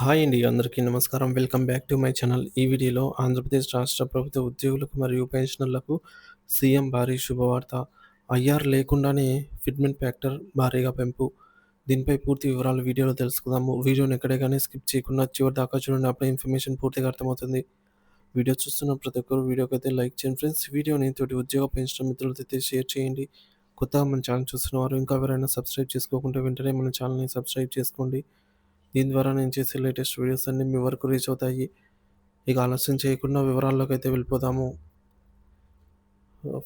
Hi అండి అందరికీ నమస్కారం. Welcome back to my channel. ఈ వీడియోలో ఆంధ్రప్రదేశ్ రాష్ట్ర ప్రభుత్వ ఉద్యోగులకు మరియు పెన్షనర్లకు సీఎం భారీ శుభవార్త. ఐఆర్ లేకుండానే ఫిట్మెంట్ ఫ్యాక్టర్ భారీగా పెంపు. దీనిపై పూర్తి వివరాలు వీడియోలో తెలుసుకుందాము. వీడియోని ఎక్కడే కానీ స్కిప్ చేయకుండా చివరి దాకా చూడండి అప్పుడే ఇన్ఫర్మేషన్ పూర్తిగా అర్థమవుతుంది. వీడియో చూస్తున్న ప్రతి ఒక్కరు వీడియోకి అయితే లైక్ చేయండి ఫ్రెండ్స్. వీడియోని తోటి ఉద్యోగ పెన్షన్ మిత్రులతో అయితే షేర్ చేయండి. కొత్తగా మన ఛానల్ చూస్తున్న వారు ఇంకా ఎవరైనా సబ్స్క్రైబ్ చేసుకోకుండా వెంటనే మన ఛానల్ని సబ్స్క్రైబ్ చేసుకోండి. దీని ద్వారా నేను చేసే లేటెస్ట్ వీడియోస్ అన్నీ మీ వరకు రీచ్ అవుతాయి. ఇక ఆలస్యం చేయకుండా వివరాల్లోకి అయితే వెళ్ళిపోదాము.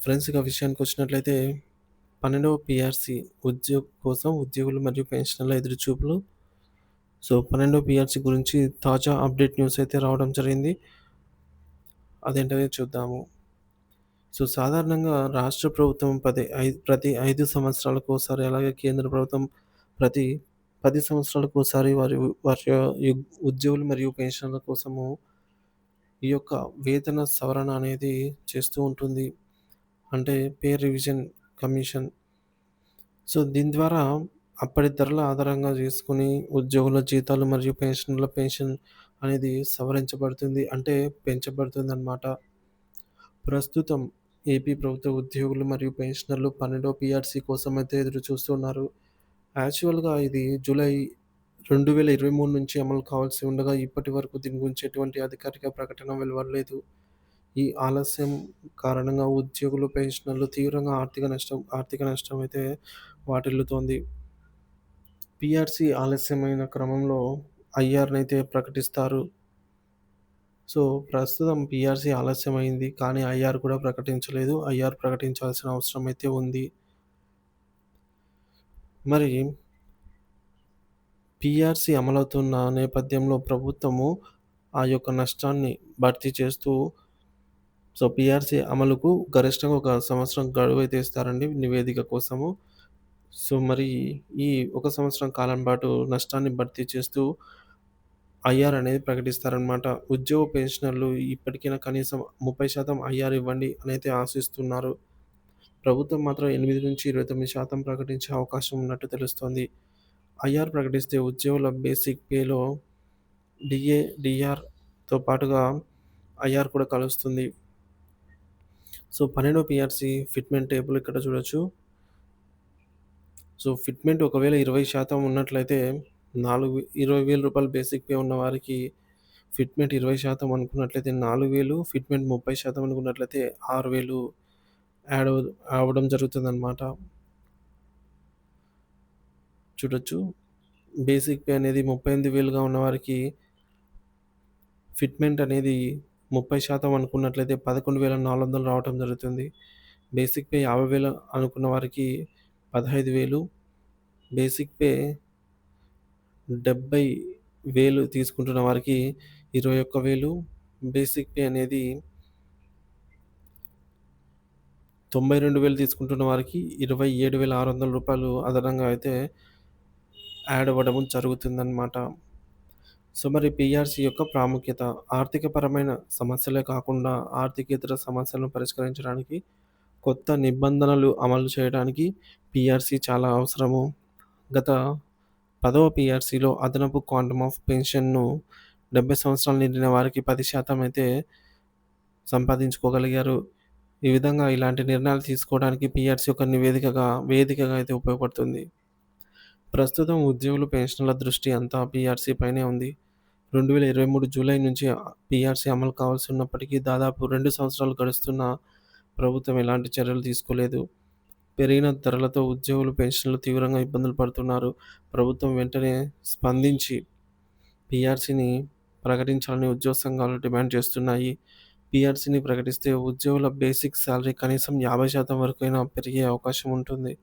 ఫ్రెండ్స్ ఇక విషయానికి వచ్చినట్లయితే పన్నెండవ పిఆర్సి ఉద్యోగ కోసం ఉద్యోగులు మరియు పెన్షన్ల ఎదురుచూపులు సో పన్నెండవ పిఆర్సి గురించి తాజా అప్డేట్ న్యూస్ అయితే రావడం జరిగింది. అదేంటనే చూద్దాము. సో సాధారణంగా రాష్ట్ర ప్రభుత్వం పది ఐదు ప్రతి ఐదు సంవత్సరాలకు ఒకసారి అలాగే కేంద్ర ప్రభుత్వం ప్రతి పది సంవత్సరాలకు ఒకసారి వారి వారి ఉద్యోగులు మరియు పెన్షన్ల కోసము ఈ యొక్క వేతన సవరణ అనేది చేస్తూ ఉంటుంది. అంటే పే రివిజన్ కమిషన్. సో దీని ద్వారా అప్పటి ధరల ఆధారంగా చేసుకుని ఉద్యోగుల జీతాలు మరియు పెన్షన్ల పెన్షన్ అనేది సవరించబడుతుంది. అంటే పెంచబడుతుంది అన్నమాట ప్రస్తుతం ఏపీ ప్రభుత్వ ఉద్యోగులు మరియు పెన్షనర్లు పన్నెండో పిఆర్సీ కోసం అయితే ఎదురు చూస్తున్నారు యాక్చువల్‌గా ఇది జూలై రెండు వేల ఇరవై మూడు నుంచి అమలు కావాల్సి ఉండగా, ఇప్పటి వరకు దీని గురించి ఎటువంటి అధికారిక ప్రకటన వెలువడలేదు. ఈ ఆలస్యం కారణంగా ఉద్యోగులు, పెన్షనర్లు తీవ్రంగా ఆర్థిక నష్టం ఆర్థిక నష్టం అయితే వాటిల్లుతోంది. పీఆర్సీ ఆలస్యమైన క్రమంలో ఐఆర్‌నైతే ప్రకటిస్తారు. సో, ప్రస్తుతం పీఆర్సీ ఆలస్యమైంది. కానీ ఐఆర్ కూడా ప్రకటించలేదు. ఐఆర్ ప్రకటించాల్సిన అవసరం అయితే ఉంది. మరి పిఆర్సీ అమలవుతున్న నేపథ్యంలో ప్రభుత్వము ఆ యొక్క నష్టాన్ని భర్తీ చేస్తూ సో పిఆర్సీ అమలుకు గరిష్టంగా ఒక సంవత్సరం గడువు అయితే ఇస్తారండి నివేదిక కోసము. సో మరి ఈ ఒక సంవత్సరం కాలం పాటు నష్టాన్ని భర్తీ చేస్తూ ఐఆర్ అనేది ప్రకటిస్తారనమాట ఉద్యోగ పెన్షనర్లు ఇప్పటికైనా కనీసం ముప్పై శాతం ఐఆర్ ఇవ్వండి అని అయితే ఆశిస్తున్నారు. ప్రభుత్వం మాత్రం ఎనిమిది నుంచి ఇరవై తొమ్మిది శాతం ప్రకటించే అవకాశం ఉన్నట్టు తెలుస్తోంది. ఐఆర్ ప్రకటిస్తే ఉద్యోగుల బేసిక్ పేలో డిఏ డిఆర్తో పాటుగా ఐఆర్ కూడా కలుస్తుంది. సో పన్నెండో పిఆర్సి ఫిట్మెంట్ టేబుల్ ఇక్కడ చూడొచ్చు. సో ఫిట్మెంట్ ఒకవేళ ఇరవై శాతం ఉన్నట్లయితే నాలుగు ఇరవై వేల రూపాయలు బేసిక్ పే ఉన్న వారికి ఫిట్మెంట్ ఇరవై శాతం అనుకున్నట్లయితే నాలుగు వేలు ఫిట్మెంట్ ముప్పై శాతం అనుకున్నట్లయితే ఆరు వేలు యాడ్ అవ్వడం జరుగుతుందన్నమాట. చూడొచ్చు. బేసిక్ పే అనేది ముప్పై ఎనిమిది వేలుగా ఉన్నవారికి ఫిట్మెంట్ అనేది ముప్పై శాతం అనుకున్నట్లయితే పదకొండు వేల నాలుగు వందలు రావడం జరుగుతుంది. బేసిక్ పే యాభై వేలు అనుకున్న వారికి పదహైదు వేలు. బేసిక్ పే డెబ్బై వేలు తీసుకుంటున్న వారికి ఇరవై ఒక్క వేలు. బేసిక్ పే అనేది తొంభై రెండు వేలు తీసుకుంటున్న వారికి ఇరవై ఏడు వేల ఆరు వందల రూపాయలు అదనంగా అయితే యాడ్ అవ్వడం జరుగుతుందన్నమాట. సో మరి పిఆర్సీ యొక్క ప్రాముఖ్యత ఆర్థికపరమైన సమస్యలే కాకుండా ఆర్థికేతర సమస్యలను పరిష్కరించడానికి కొత్త నిబంధనలు అమలు చేయడానికి పిఆర్సీ చాలా అవసరము. గత పదవ పిఆర్సీలో అదనపు క్వాంటమ్ ఆఫ్ పెన్షన్ను డెబ్బై సంవత్సరాలు నిండిన వారికి పది శాతం అయితే సంపాదించుకోగలిగారు. ఈ విధంగా ఇలాంటి నిర్ణయాలు తీసుకోవడానికి పిఆర్సీ ఒక నివేదికగా వేదికగా అయితే ఉపయోగపడుతుంది. ప్రస్తుతం ఉద్యోగులు పెన్షన్ల దృష్టి అంతా పిఆర్సీ పైనే ఉంది. రెండు వేల ఇరవై మూడు జూలై నుంచి పిఆర్సీ అమలు కావాల్సి ఉన్నప్పటికీ దాదాపు రెండు సంవత్సరాలు గడుస్తున్న ప్రభుత్వం ఎలాంటి చర్యలు తీసుకోలేదు. పెరిగిన ధరలతో ఉద్యోగులు పెన్షన్లు తీవ్రంగా ఇబ్బందులు పడుతున్నారు. ప్రభుత్వం వెంటనే స్పందించి పిఆర్సీని ప్రకటించాలని ఉద్యోగ సంఘాలు డిమాండ్ చేస్తున్నాయి. పీఆర్సీని ప్రకటిస్తే ఉద్యోగుల బేసిక్ శాలరీ కనీసం యాభై శాతం వరకైనా పెరిగే అవకాశం ఉంటుంది.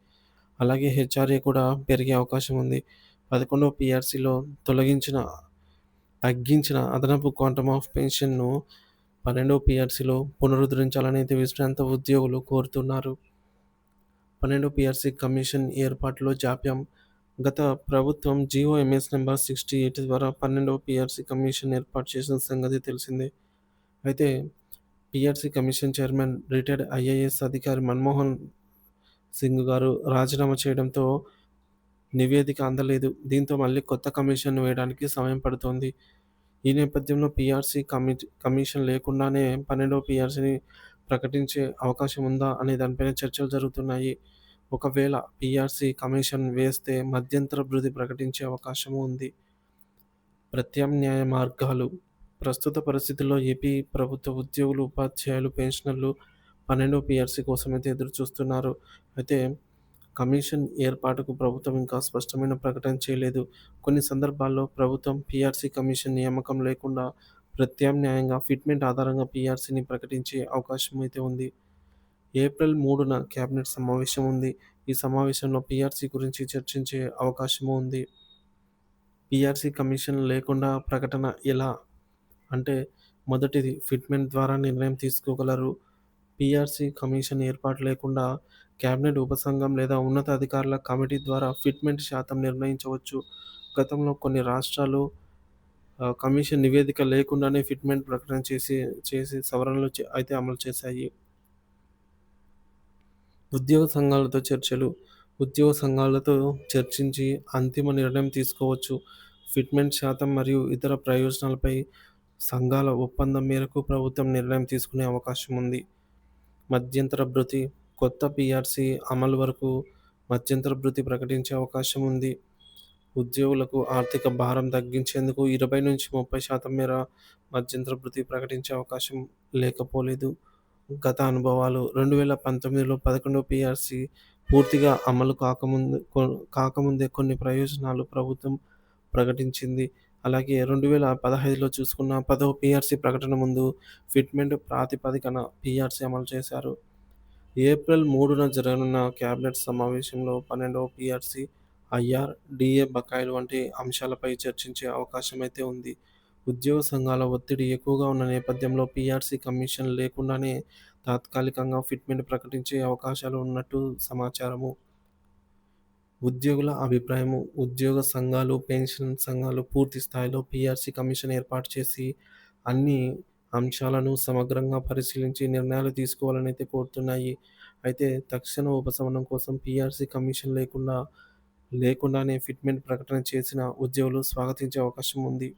అలాగే హెచ్ఆర్ఏ కూడా పెరిగే అవకాశం ఉంది. పదకొండవ పిఆర్సీలో తొలగించిన తగ్గించిన అదనపు క్వాంటమ్ ఆఫ్ పెన్షన్ను పన్నెండవ పిఆర్సీలో పునరుద్ధరించాలని అయితే విశ్రాంత ఉద్యోగులు కోరుతున్నారు. పన్నెండవ పిఆర్సీ కమిషన్ ఏర్పాటులో జాప్యం. గత ప్రభుత్వం జిఓఎంఎస్ నెంబర్ సిక్స్టీ ఎయిట్ ద్వారా పన్నెండవ పిఆర్సీ కమిషన్ ఏర్పాటు చేసిన సంగతి తెలిసిందే. అయితే PRC commission chairman retired IAS అధికారి మన్మోహన్ సింగ్ గారు రాజీనామా చేయడంతో నివేదిక అందలేదు. దీంతో మళ్ళీ కొత్త కమిషన్ వేయడానికి సమయం పడుతోంది. ఈ నేపథ్యంలో పీఆర్సీ కమి కమిషన్ లేకుండానే పన్నెండవ పీఆర్సీని ప్రకటించే అవకాశం ఉందా అనే దానిపైన చర్చలు జరుగుతున్నాయి. ఒకవేళ పీఆర్సీ కమిషన్ వేస్తే మధ్యంతర భృతి ప్రకటించే అవకాశము ఉంది. ప్రత్యామ్నాయ మార్గాలు ప్రస్తుత పరిస్థితుల్లో ఏపీ ప్రభుత్వ ఉద్యోగులు, ఉపాధ్యాయులు, పెన్షనర్లు పన్నెండో పీఆర్సీ కోసమైతే ఎదురు చూస్తున్నారు. అయితే కమిషన్ ఏర్పాటుకు ప్రభుత్వం ఇంకా స్పష్టమైన ప్రకటన చేయలేదు. కొన్ని సందర్భాల్లో ప్రభుత్వం పీఆర్సీ కమిషన్ నియామకం లేకుండా ప్రత్యామ్నాయంగా ఫిట్మెంట్ ఆధారంగా పీఆర్సీని ప్రకటించే అవకాశం అయితే ఉంది. ఏప్రిల్ మూడున కేబినెట్ సమావేశం ఉంది. ఈ సమావేశంలో పీఆర్సీ గురించి చర్చించే అవకాశము ఉంది. పీఆర్సీ కమిషన్ లేకుండా ప్రకటన ఎలా? అంటే మొదటిది ఫిట్మెంట్ ద్వారా నిర్ణయం తీసుకోగలరు. పీఆర్సీ కమిషన్ ఏర్పాటు లేకుండా క్యాబినెట్ ఉపసంఘం లేదా ఉన్నతాధికారుల కమిటీ ద్వారా ఫిట్మెంట్ శాతం నిర్ణయించవచ్చు. గతంలో కొన్ని రాష్ట్రాలు కమిషన్ నివేదిక లేకుండానే ఫిట్మెంట్ ప్రకటన చేసి చేసి సవరణలు అయితే అమలు చేశాయి. ఉద్యోగ సంఘాలతో చర్చలు ఉద్యోగ సంఘాలతో చర్చించి అంతిమ నిర్ణయం తీసుకోవచ్చు. ఫిట్మెంట్ శాతం మరియు ఇతర ప్రయోజనాలపై సంఘాల ఒప్పందం మేరకు ప్రభుత్వం నిర్ణయం తీసుకునే అవకాశం ఉంది. మధ్యంతర భృతి కొత్త పిఆర్సి అమలు వరకు మధ్యంతర భృతి ప్రకటించే అవకాశం ఉంది. ఉద్యోగులకు ఆర్థిక భారం తగ్గించేందుకు ఇరవై నుంచి ముప్పై శాతం మేర మధ్యంతర భృతి ప్రకటించే అవకాశం లేకపోలేదు. గత అనుభవాలు రెండు వేల పంతొమ్మిదిలో పదకొండవ పీఆర్సీ పూర్తిగా అమలు కాకముందు కాకముందే కొన్ని ప్రయోజనాలు ప్రభుత్వం ప్రకటించింది. అలాగే రెండు వేల పదహైదులో చూసుకున్న పదో పీఆర్సీ ప్రకటన ముందు ఫిట్మెంట్ ప్రాతిపదికన పీఆర్సీ అమలు చేశారు. ఏప్రిల్ మూడున జరగనున్న కేబినెట్ సమావేశంలో పన్నెండవ పీఆర్సీ, ఐఆర్, డిఏ బకాయిలు వంటి అంశాలపై చర్చించే అవకాశం అయితే ఉంది. ఉద్యోగ సంఘాల ఒత్తిడి ఎక్కువగా ఉన్న నేపథ్యంలో పీఆర్సీ కమిషన్ లేకుండానే తాత్కాలికంగా ఫిట్మెంట్ ప్రకటించే అవకాశాలు ఉన్నట్టు సమాచారము. ఉద్యోగుల అభిప్రాయము ఉద్యోగ సంఘాలు, పెన్షన్ సంఘాలు పూర్తి స్థాయిలో పిఆర్సీ కమిషన్ ఏర్పాటు చేసి అన్ని అంశాలను సమగ్రంగా పరిశీలించి నిర్ణయాలు తీసుకోవాలని అయితే కోరుతున్నాయి. అయితే తక్షణ ఉపశమనం కోసం పిఆర్సీ కమిషన్ లేకుండా లేకుండానే ఫిట్మెంట్ ప్రకటన చేసిన ఉద్యోగులు స్వాగతించే అవకాశం ఉంది.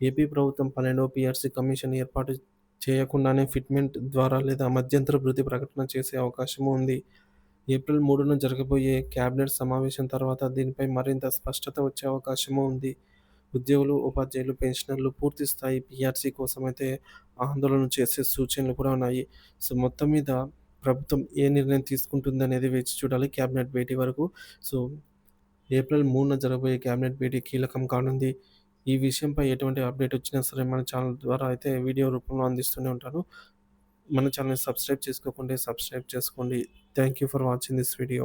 ఏపీ ప్రభుత్వం పన్నెండవ పిఆర్సీ కమిషన్ ఏర్పాటు చేయకుండానే ఫిట్మెంట్ ద్వారా లేదా మధ్యంతర వృద్ధి ప్రకటన చేసే అవకాశము ఉంది. ఏప్రిల్ మూడున జరగబోయే కేబినెట్ సమావేశం తర్వాత దీనిపై మరింత స్పష్టత వచ్చే అవకాశము ఉంది. ఉద్యోగులు, ఉపాధ్యాయులు, పెన్షనర్లు పూర్తి స్థాయి పీఆర్సీ కోసమైతే ఆందోళన చేసే సూచనలు కూడా ఉన్నాయి. సో మొత్తం మీద ప్రభుత్వం ఏ నిర్ణయం తీసుకుంటుందనేది వేచి చూడాలి కేబినెట్ భేటీ వరకు. సో ఏప్రిల్ మూడున జరగబోయే కేబినెట్ భేటీ కీలకం కానుంది. ఈ విషయంపై ఎటువంటి అప్డేట్ వచ్చినా సరే మన ఛానల్ ద్వారా అయితే వీడియో రూపంలో అందిస్తూనే ఉంటాను. మన ఛానల్ సబ్స్క్రైబ్ చేసుకోకుంటే సబ్స్క్రైబ్ చేసుకోండి. Thank you for watching this video.